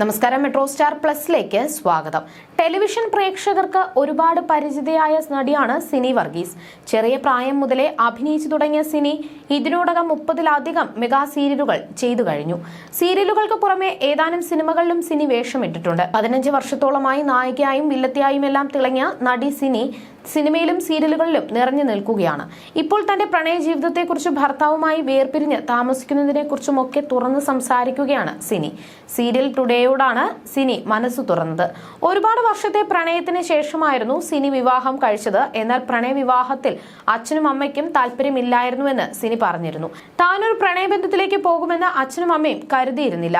നമസ്കാരം metro star പ്ലസിലേക്ക് സ്വാഗതം. Television പ്രേക്ഷകർക്ക് ഒരുപാട് പരിചിതയായ നടിയാണ് സിനി വർഗീസ്. ചെറിയ പ്രായം മുതലേ അഭിനയിച്ചു തുടങ്ങിയ സിനി ഇതിനോടകം മുപ്പതിലധികം മെഗാ സീരിയലുകൾ ചെയ്തു കഴിഞ്ഞു. സീരിയലുകൾക്ക് പുറമെ ഏതാനും സിനിമകളിലും സിനി വേഷമിട്ടിട്ടുണ്ട്. പതിനഞ്ച് വർഷത്തോളമായി നായികയായും വില്ലത്തിയായും എല്ലാം തിളങ്ങിയ നടി സിനി സിനിമയിലും സീരിയലുകളിലും നിറഞ്ഞു നിൽക്കുകയാണ്. ഇപ്പോൾ തന്റെ പ്രണയ ജീവിതത്തെക്കുറിച്ച് ഭർത്താവുമായി വേർപിരിഞ്ഞ് താമസിക്കുന്നതിനെക്കുറിച്ചുമൊക്കെ തുറന്ന് സംസാരിക്കുകയാണ് സിനി. സീരിയൽ ടുഡേയോടാണ് സിനി മനസ്സ് തുറന്നത്. ഒരുപാട് വർഷത്തെ പ്രണയത്തിന് ശേഷമായിരുന്നു സിനി വിവാഹം കഴിച്ചത്. എന്നാൽ പ്രണയ വിവാഹത്തിൽ അച്ഛനും അമ്മയ്ക്കും താല്പര്യമില്ലായിരുന്നുവെന്ന് സിനി പറഞ്ഞിരുന്നു. താനൊരു പ്രണയബന്ധത്തിലേക്ക് പോകുമെന്ന് അച്ഛനും അമ്മയും കരുതിയിരുന്നില്ല.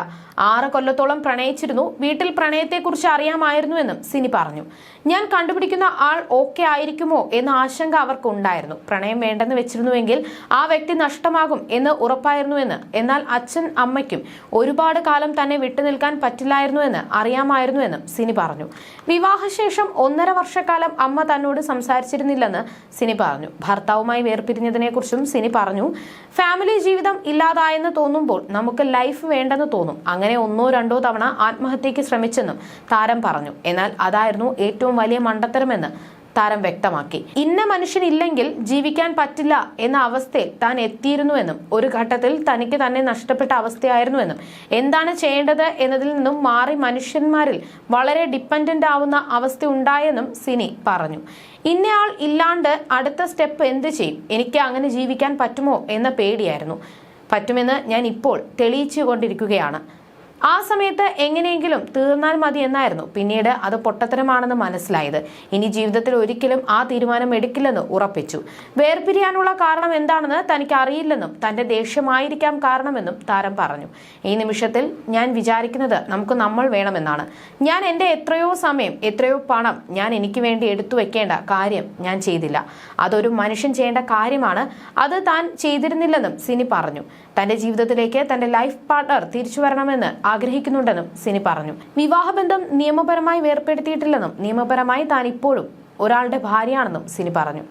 ആറ് കൊല്ലത്തോളം പ്രണയിച്ചിരുന്നു. വീട്ടിൽ പ്രണയത്തെക്കുറിച്ച് അറിയാമായിരുന്നുവെന്നും സിനി പറഞ്ഞു. ഞാൻ കണ്ടുപിടിക്കുന്ന ആൾ ഓക്കെ ആയിരിക്കുമോ എന്ന ആശങ്ക അവർക്കുണ്ടായിരുന്നു. പ്രണയം വേണ്ടെന്ന് വെച്ചിരുന്നുവെങ്കിൽ ആ വ്യക്തി നഷ്ടമാകും എന്ന് ഉറപ്പായിരുന്നുവെന്ന്. എന്നാൽ അച്ഛൻ അമ്മയ്ക്കും ഒരുപാട് കാലം തന്നെ വിട്ടുനിൽക്കാൻ പറ്റില്ലായിരുന്നുവെന്ന് അറിയാമായിരുന്നുവെന്നും സിനി പറഞ്ഞു. വിവാഹശേഷം ഒന്നര വർഷക്കാലം അമ്മ തന്നോട് സംസാരിച്ചിരുന്നില്ലെന്ന് സിനി പറഞ്ഞു. ഭർത്താവുമായി വേർപിരിഞ്ഞതിനെക്കുറിച്ചും സിനി പറഞ്ഞു. ഫാമിലി ജീവിതം ഇല്ലാതായെന്ന് തോന്നുമ്പോൾ നമുക്ക് ലൈഫ് വേണ്ടെന്ന് തോന്നും. അങ്ങനെ ഒന്നോ രണ്ടോ തവണ ആത്മഹത്യയ്ക്ക് ശ്രമിച്ചെന്നും താരം പറഞ്ഞു. എന്നാൽ അതായിരുന്നു ഏറ്റവും വലിയ മണ്ടത്തരമെന്ന് താരം വ്യക്തമാക്കി. ഇന്ന മനുഷ്യനില്ലെങ്കിൽ ജീവിക്കാൻ പറ്റില്ല എന്ന അവസ്ഥയിൽ താൻ എത്തിയിരുന്നുവെന്നും ഒരു ഘട്ടത്തിൽ തനിക്ക് തന്നെ നഷ്ടപ്പെട്ട അവസ്ഥയായിരുന്നുവെന്നും എന്താണ് ചെയ്യേണ്ടത് എന്നതിൽ നിന്നും മാറി മനുഷ്യന്മാരിൽ വളരെ ഡിപ്പെൻഡന്റ് ആവുന്ന അവസ്ഥ ഉണ്ടായെന്നും സിനി പറഞ്ഞു. ഇന്നയാൾ ഇല്ലാണ്ട് അടുത്ത സ്റ്റെപ്പ് എന്ത് ചെയ്യും? എനിക്ക് അങ്ങനെ ജീവിക്കാൻ പറ്റുമോ എന്ന പേടിയായിരുന്നു. പറ്റുമെന്ന് ഞാൻ ഇപ്പോൾ തെളിയിച്ചു കൊണ്ടിരിക്കുകയാണ് ആ സമയത്ത് എങ്ങനെയെങ്കിലും തീർന്നാൽ മതി എന്നായിരുന്നു. പിന്നീട് അത് പൊട്ടത്തരമാണെന്ന് മനസ്സിലായത്. ഇനി ജീവിതത്തിൽ ഒരിക്കലും ആ തീരുമാനം എടുക്കില്ലെന്ന് ഉറപ്പിച്ചു. വേർപിരിയാനുള്ള കാരണം എന്താണെന്ന് തനിക്ക് അറിയില്ലെന്നും തന്റെ ദേഷ്യമായിരിക്കാം കാരണമെന്നും താരം പറഞ്ഞു. ഈ നിമിഷത്തിൽ ഞാൻ വിചാരിക്കുന്നത് നമുക്ക് നമ്മൾ വേണമെന്നാണ്. ഞാൻ എന്റെ എത്രയോ സമയം എത്രയോ പണം ഞാൻ എനിക്ക് വേണ്ടി എടുത്തു വെക്കേണ്ട കാര്യം ഞാൻ ചെയ്തില്ല. അതൊരു മനുഷ്യൻ ചെയ്യേണ്ട കാര്യമാണ്. അത് താൻ ചെയ്തിരുന്നില്ലെന്നും സിനി പറഞ്ഞു. തന്റെ ജീവിതത്തിലേക്ക് തന്റെ ലൈഫ് പാർട്ണർ തിരിച്ചു വരണമെന്ന് ആഗ്രഹിക്കുന്നുണ്ടെന്നും സിനി പറഞ്ഞു. വിവാഹബന്ധം നിയമപരമായി വേർപ്പെടുത്തിയിട്ടില്ലെന്നും നിയമപരമായി താൻ ഇപ്പോഴും ഒരാളുടെ ഭാര്യയാണെന്നും സിനി പറഞ്ഞു.